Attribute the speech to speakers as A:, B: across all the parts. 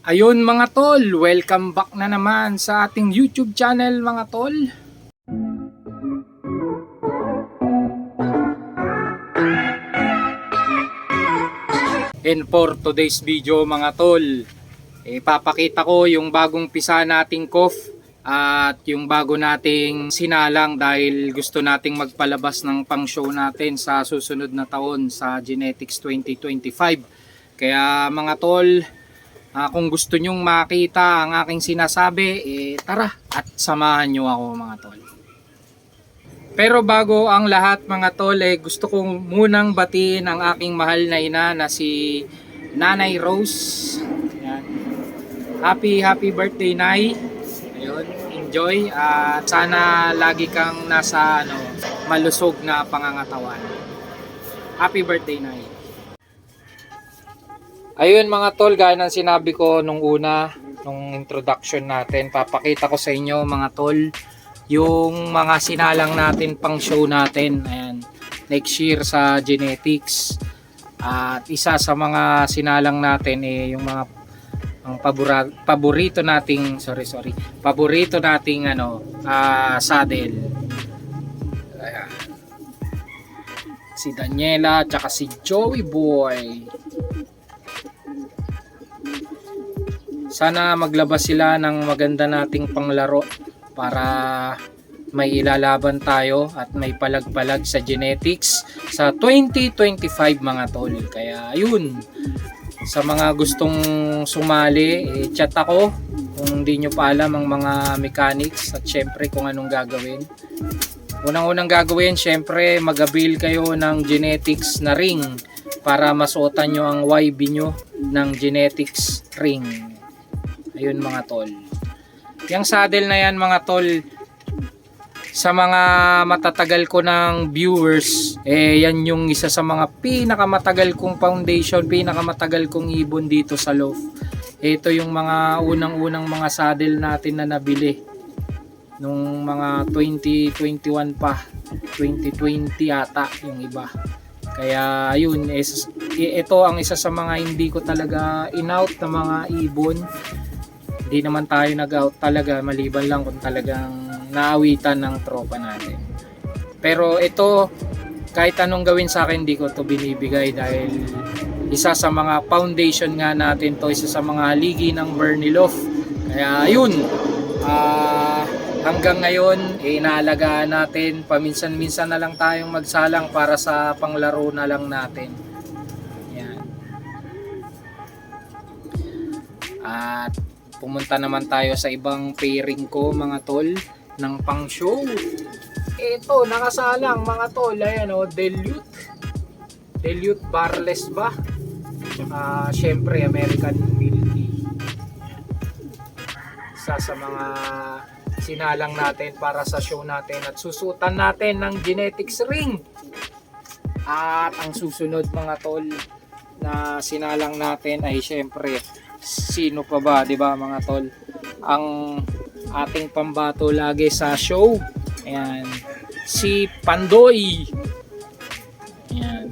A: Ayun mga tol, welcome back na naman sa ating YouTube channel mga tol. And for today's video mga tol, ipapakita ko yung bagong pisa nating cough at yung bago nating sinalang dahil gusto nating magpalabas ng pang show natin sa susunod na taon sa Genetics 2025. Kaya mga tol, Ah, kung gusto nyong makita ang aking sinasabi, eh, tara at samahan nyo ako mga tol. Pero bago ang lahat mga tol, eh, gusto kong munang batiin ang aking mahal na ina na si Nanay Rose. Yan. Happy, happy birthday, Nay. Ayun, enjoy. At sana lagi kang nasa ano, malusog na pangangatawan. Happy birthday, Nay. Ayun mga tol, gaya ng sinabi ko nung una, nung introduction natin, papakita ko sa inyo mga tol, yung mga sinalang natin pang show natin, ayan, next year sa genetics. At isa sa mga sinalang natin eh, yung mga ang pabura, paborito nating sorry sorry paborito nating ano ah, saddle Ayan. si Daniela at si Joey Boy sana maglabas sila ng maganda nating panglaro para may ilalaban tayo at may palag-palag sa genetics sa 2025 mga tol. Kaya ayun, sa mga gustong sumali, eh, chat ako kung hindi nyo pa alam ang mga mechanics at syempre kung anong gagawin. Unang-unang gagawin, syempre mag-avail kayo ng genetics na ring para masuotan nyo ang YB nyo ng genetics ring. Ayun mga tol. Yung saddle na yan mga tol, sa mga matatagal ko ng viewers, eh yan yung isa sa mga pinakamatagal kong foundation, pinakamatagal kong ibon dito sa loft. Ito yung mga unang-unang mga saddle natin na nabili nung mga 2021 pa, 2020 yata yung iba. Kaya ayun, is, ito ang isa sa mga hindi ko talaga in-out na mga ibon hindi naman tayo nag-out talaga maliban lang kung talagang naawitan ng tropa natin. Pero ito, kahit anong gawin sa akin, hindi ko to binibigay dahil isa sa mga foundation nga natin to, isa sa mga ligi ng Berniloff. Kaya yun, ah, hanggang ngayon, eh, natin, paminsan-minsan na lang tayong magsalang para sa panglaro na lang natin. Yan. At pumunta naman tayo sa ibang pairing ko mga tol ng pang show. Ito nakasalang mga tol ayan o Delute Delute Barless ba? Uh, syempre American Milky isa sa mga sinalang natin para sa show natin at susutan natin ng genetics ring. At ang susunod mga tol na sinalang natin ay syempre sino pa ba 'di ba mga tol? Ang ating pambato lagi sa show. Ayan. Si Pandoy. Ayan.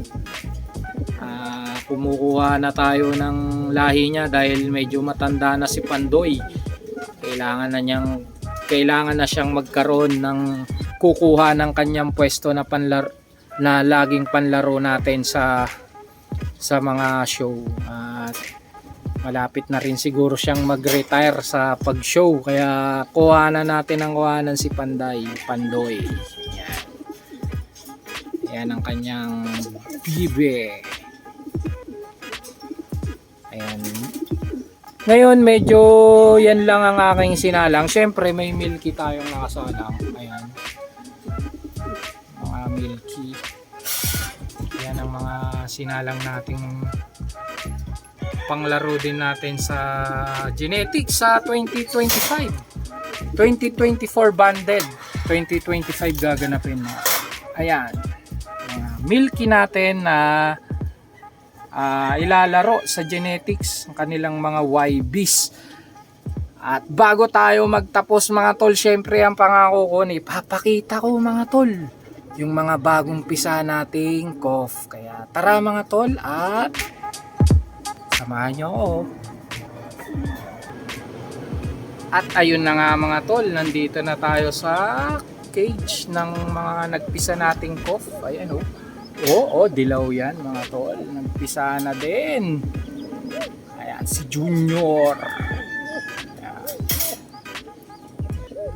A: Ah, kumukuha na tayo ng lahi niya dahil medyo matanda na si Pandoy. Kailangan na niyang kailangan na siyang magkaroon ng kukuha ng kanyang pwesto na panlar na laging panlaro natin sa sa mga show. At malapit na rin siguro siyang mag-retire sa pag-show. Kaya kuha na natin ang kuhanan si Panday Pandoy. Yan. Yan ang kanyang bibe. Ayan. Ngayon medyo yan lang ang aking sinalang. Syempre may milky tayong nakasalang. Ayan. Mga milky. Yan ang mga sinalang nating panglaro din natin sa genetics sa 2025 2024 banded 2025 gaganapin mo. Ayan. Mga milky natin na ah, ilalaro sa genetics ang kanilang mga YBs at bago tayo magtapos mga tol syempre ang pangako ko ni papakita ko mga tol yung mga bagong pisa nating cough kaya tara mga tol at Samahan niyo ako. At ayun na nga mga tol, nandito na tayo sa cage ng mga nagpisa nating cough. Ayan oh. Oo, oh, dilaw yan mga tol. Nagpisa na din. Ayan, si Junior. Ayan.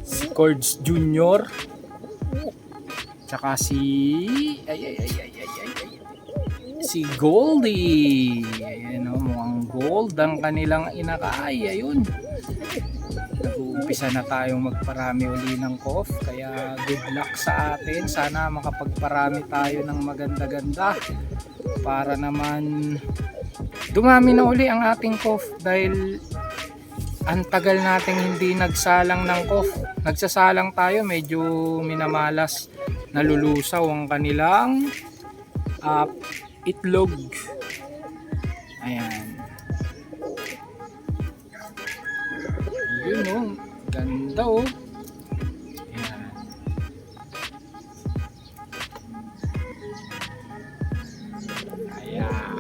A: Si Cords Junior. Tsaka si... Ay, ay, ay, ay. Si Goldie. Ayan o, mukhang gold ang kanilang inakay. Ayun. Nag-uumpisa na tayong magparami uli ng cough. Kaya good luck sa atin. Sana makapagparami tayo ng maganda-ganda. Para naman dumami na uli ang ating cough. Dahil ang tagal nating hindi nagsalang ng cough. Nagsasalang tayo, medyo minamalas nalulusaw ang kanilang uh, itlog. Ayan. Yun oh. Ganda oh. Ayan. Ayan.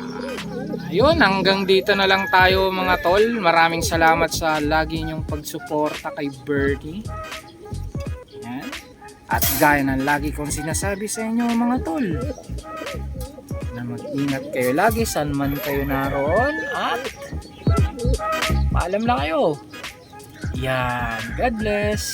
A: Ayun, hanggang dito na lang tayo mga tol. Maraming salamat sa lagi niyong pagsuporta kay Bertie. Ayan. At gaya ng lagi kong sinasabi sa inyo mga tol, na mag-ingat kayo lagi saan man kayo naroon at paalam lang kayo. Yan. God bless.